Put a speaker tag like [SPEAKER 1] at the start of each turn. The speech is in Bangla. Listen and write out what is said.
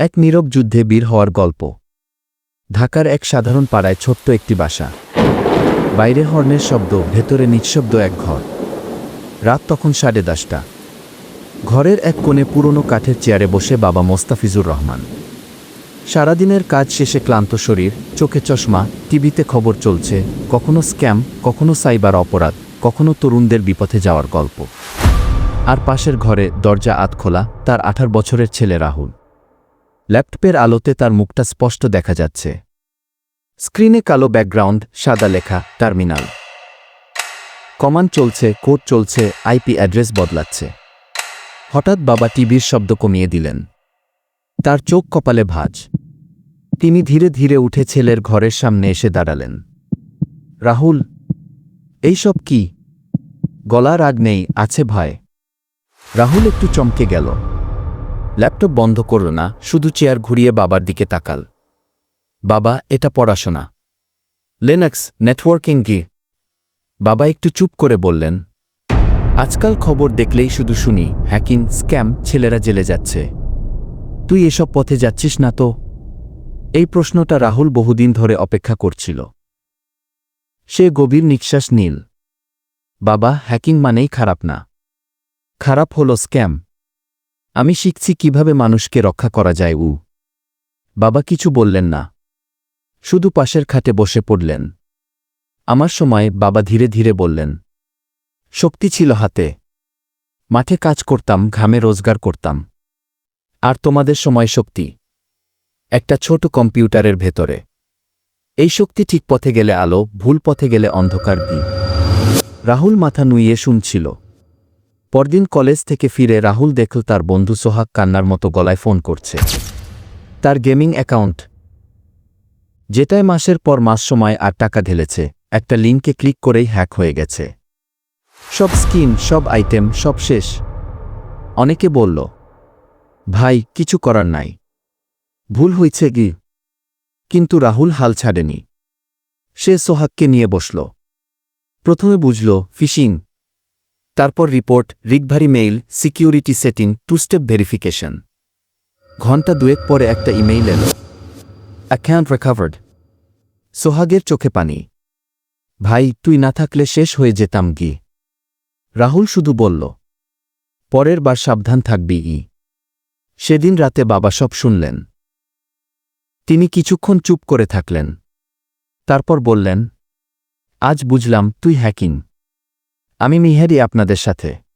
[SPEAKER 1] এক নীরব যুদ্ধে বীর হওয়ার গল্প। ঢাকার এক সাধারণ পাড়ায় ছোট্ট একটি বাসা। বাইরে হর্নের শব্দ, ভেতরে নিঃশব্দ এক ঘর। রাত তখন সাড়ে দশটা। ঘরের এক কোণে পুরনো কাঠের চেয়ারে বসে বাবা মোস্তাফিজুর রহমান। সারাদিনের কাজ শেষে ক্লান্ত শরীর, চোখে চশমা, টিভিতে খবর চলছে, কখনো স্ক্যাম, কখনো সাইবার অপরাধ, কখনো তরুণদের বিপথে যাওয়ার গল্প। আর পাশের ঘরে দরজা আত খোলা তার আঠার বছরের ছেলে রাহুল। ল্যাপটপের আলোতে তার মুখটা স্পষ্ট দেখা যাচ্ছে। স্ক্রিনে কালো ব্যাকগ্রাউন্ড, সাদা লেখা, টার্মিনাল। কমান্ড চলছে, কোড চলছে আইপি অ্যাড্রেস বদলাচ্ছে। হঠাৎ বাবা টিভির শব্দ কমিয়ে দিলেন। তার চোখ কপালে ভাঁজ। তিনি ধীরে ধীরে উঠে ছেলের ঘরের সামনে এসে দাঁড়ালেন। রাহুল, এইসব কি? গলার আগ নেই, আছে ভয় রাহুল একটু চমকে গেল। ল্যাপটপ বন্ধ করল না, শুধু চেয়ার ঘুরিয়ে বাবার দিকে তাকাল। বাবা, এটা পড়াশোনা। লেনাক্স, নেটওয়ার্কিং কি? বাবা একটু চুপ করে বললেন, আজকাল খবর দেখলেই শুধু শুনি, হ্যাকিং, স্ক্যাম, ছেলেরা জেলে যাচ্ছে। তুই এসব পথে যাচ্ছিস না তো? এই প্রশ্নটা রাহুল বহুদিন ধরে অপেক্ষা করছিল। সে গভীর নিঃশ্বাস নীল। বাবা, হ্যাকিং মানেই খারাপ না। খারাপ হলো স্ক্যাম। আমি শিখছি কীভাবে মানুষকে রক্ষা করা যায়, উ। বাবা কিছু বললেন না। শুধু পাশের খাটে বসে পড়লেন। আমার সময়, বাবা ধীরে ধীরে বললেন। শক্তি ছিল হাতে। মাঠে কাজ করতাম, ঘামে রোজগার করতাম। আর তোমাদের সময় শক্তি। একটা ছোট কম্পিউটারের ভেতরে। এই শক্তি ঠিক পথে গেলে আলো, ভুল পথে গেলে অন্ধকার দি রাহুল মাথা নুইয়ে শুনছিল। পরদিন কলেজ থেকে ফিরে রাহুল দেখল তার বন্ধু সোহাগ কান্নার মতো গলায় ফোন করছে। তার গেমিং অ্যাকাউন্ট। যেটায় মাসের পর মাস সময় আর টাকা ঢেলেছে, একটা লিঙ্কে ক্লিক করেই হ্যাক হয়ে গেছে। সব স্কিন, সব আইটেম, সব শেষ। অনেকে বলল, ভাই, কিছু করার নাই। ভুল হয়েছে কি? কিন্তু রাহুল হাল ছাড়েনি। সে সোহাগকে নিয়ে বসল। প্রথমে বুঝল, ফিশিং। তারপর report recovery mail, security setting two step verification. ঘণ্টা দুয়েক পরে একটা ইমেইল এলো। Account recovered. সোহাগের চোখে পানি। ভাই, তুই না থাকলে শেষ হয়ে যেতাম গি রাহুল শুধু বলল, পরের বার সাবধান থাকবি ই। সেদিন রাতে বাবা সব শুনলেন। তিনি কিছুক্ষণ চুপ করে থাকলেন। তারপর বললেন, আজ বুঝলাম তুই হ্যাকিং। আমি মিহারি আপনাদের সাথে।